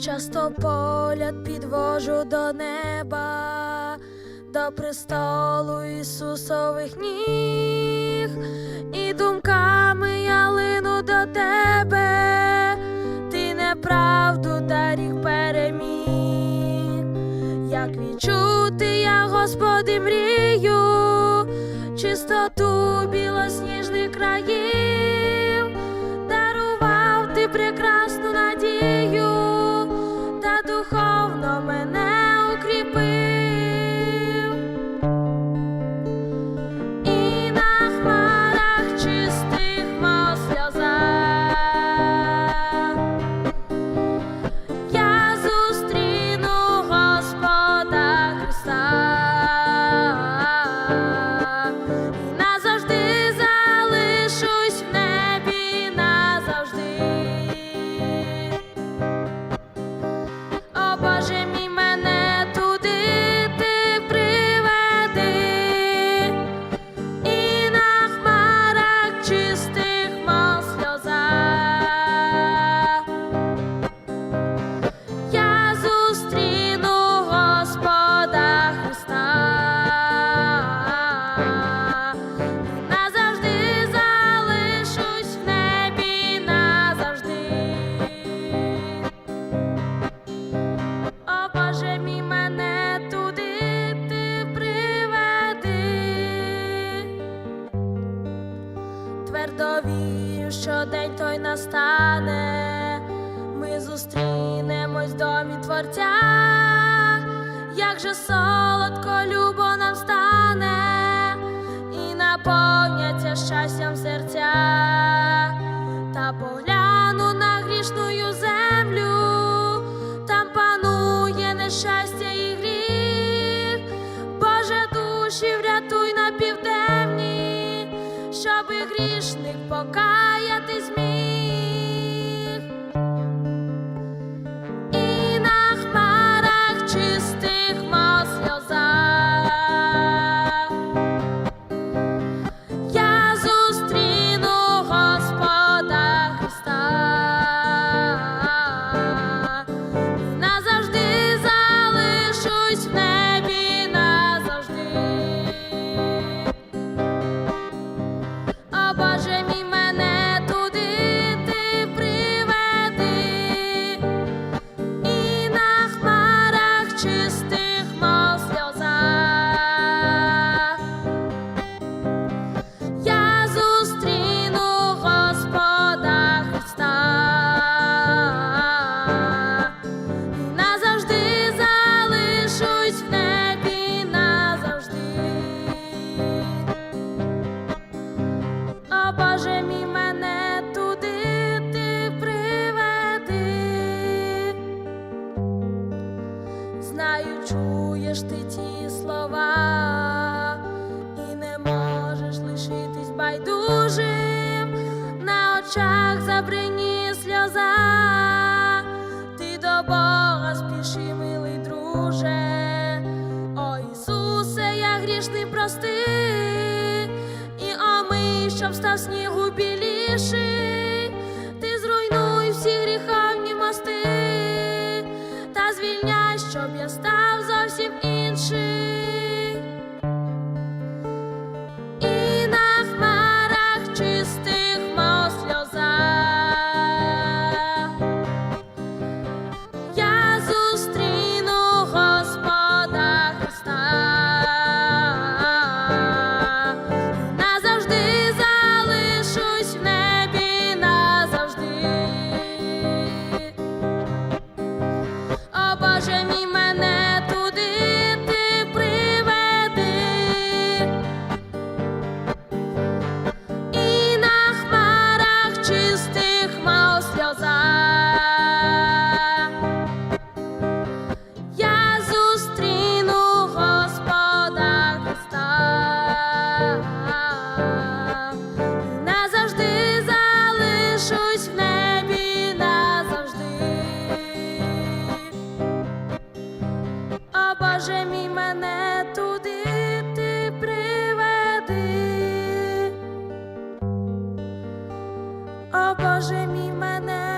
часто погляд підвожу до неба, до престолу Ісусових ніг, і думками я лину до тебе, ти неправду та переміг, як відчути я, Господи, мрію, чистоту Твердо вірю, що день той настане, ми зустрінемось в домі Творця, як же солодко щоби грішник покаятись міг. Чуєш ти ті слова, і не можеш лишитись байдужим, на очах забрині сльоза, ти до Бога спіши, милий друже, о Ісусе, я грішний прости, і омий, щоб став снігу біліший, ти зруйнуй всі гріховні мости, та звільняй, щоб я став зовсім Боже мій мене туди ти приведи. О Боже мій мене